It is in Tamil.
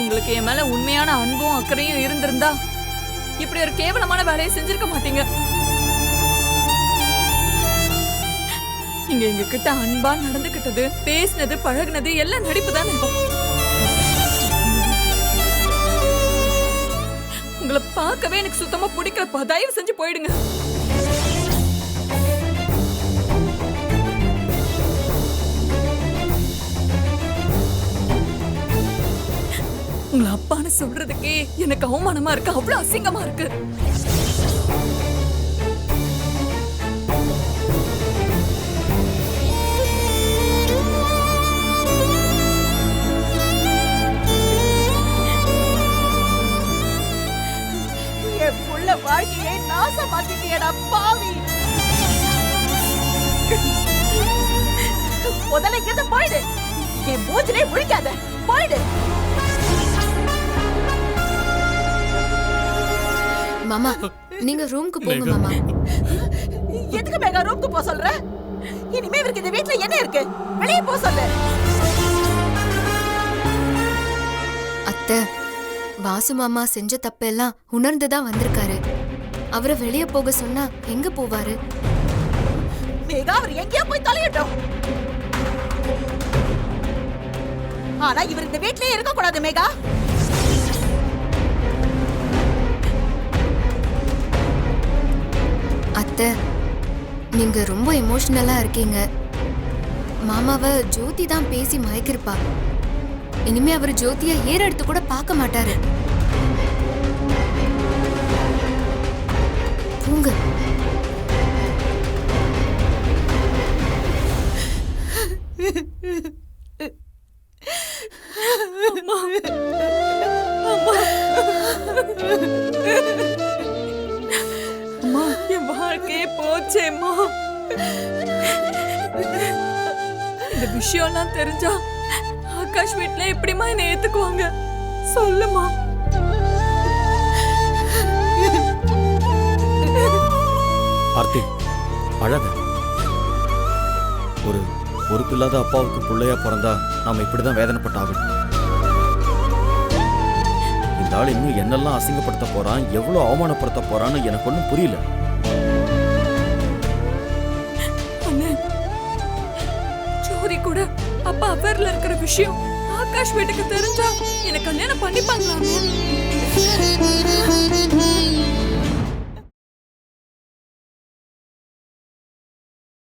உங்களுக்கு என் மேல உண்மையான அன்பும் அக்கறையும் இருந்திருந்தா இப்படி ஒரு கேவலமான வேலையை செஞ்சிருக்க மாட்டீங்க. நீங்க எங்க கிட்ட அன்பா நடந்துகிட்டது பேசினது பழகுனது எல்லாம் நடிப்பு தானே உங்களை பார்க்கவே எனக்கு சுத்தமா பிடிக்கலப்பா தயவு செஞ்சு போயிடுங்க. உங்களை அப்பான்னு சொல்றதுக்கே எனக்கு அவமானமா இருக்கு. அவ்வளவு அசிங்கமா இருக்கு. என் புள்ள வாழ்க்கையை நாசமாக்கிட்டியடா பாவி. முதல்ல இங்கிருந்து போயிடு என் மூஞ்சிலே முழிக்காத. போயிடு மாமா நீங்க ரூம்க்கு போங்க மாமா. எதுக்கு மேகா ரூம்க்கு போக சொல்ற? இனிமே இவருக்கு இந்த வீட்ல என்ன இருக்கு? வெளியே போக சொல்லு. அத்தை வாசு மாமா செஞ்ச தப்பெல்லாம் உணர்ந்துதான் வந்திருக்காரு. அவரை வெளியே போக சொன்னா எங்க போவாரு? மேகா அவர் எங்கேயோ போய் தொலையட்டும். ஆனா இவர் இந்த வீட்லயே இருக்க கூடாது மேகா அத்தை நீங்க ரொம்ப எமோஷனலா இருக்கீங்க. மாமாவை ஜோதி தான் பேசி மயக்கிருப்பா. இனிமே அவர் ஜோதிய ஏற எடுத்து கூட பார்க்க மாட்டாரு. தூங்க. அம்மா. என் வாழ்க்கையே போச்சேம்மா. இந்த விஷயம்லாம் தெரிஞ்சா ஆகாஷ் வீட்ல எப்படிம்மா என்னை ஏத்துக்குவாங்க? சொல்லுமா ஆர்த்தி அழாத ஒரு பொறுப்பில்லாத அப்பாவுக்கு பிள்ளையா பிறந்தா நாம இப்படிதான் வேதனைப்பட்டாகணும். இந்த ஆள் இன்னும் என்னெல்லாம் அசிங்கப்படுத்த போறான் எவ்வளவு அவமானப்படுத்த போறான்னு எனக்கு ஒன்றும் புரியல. ஜோதி கூட. அப்பா அவர்ல இருக்கிற விஷயம் ஆகாஷ் வீட்டுக்கு தெரிஞ்சா எனக்கு கல்யாணம் பண்ணிப்பாங்களா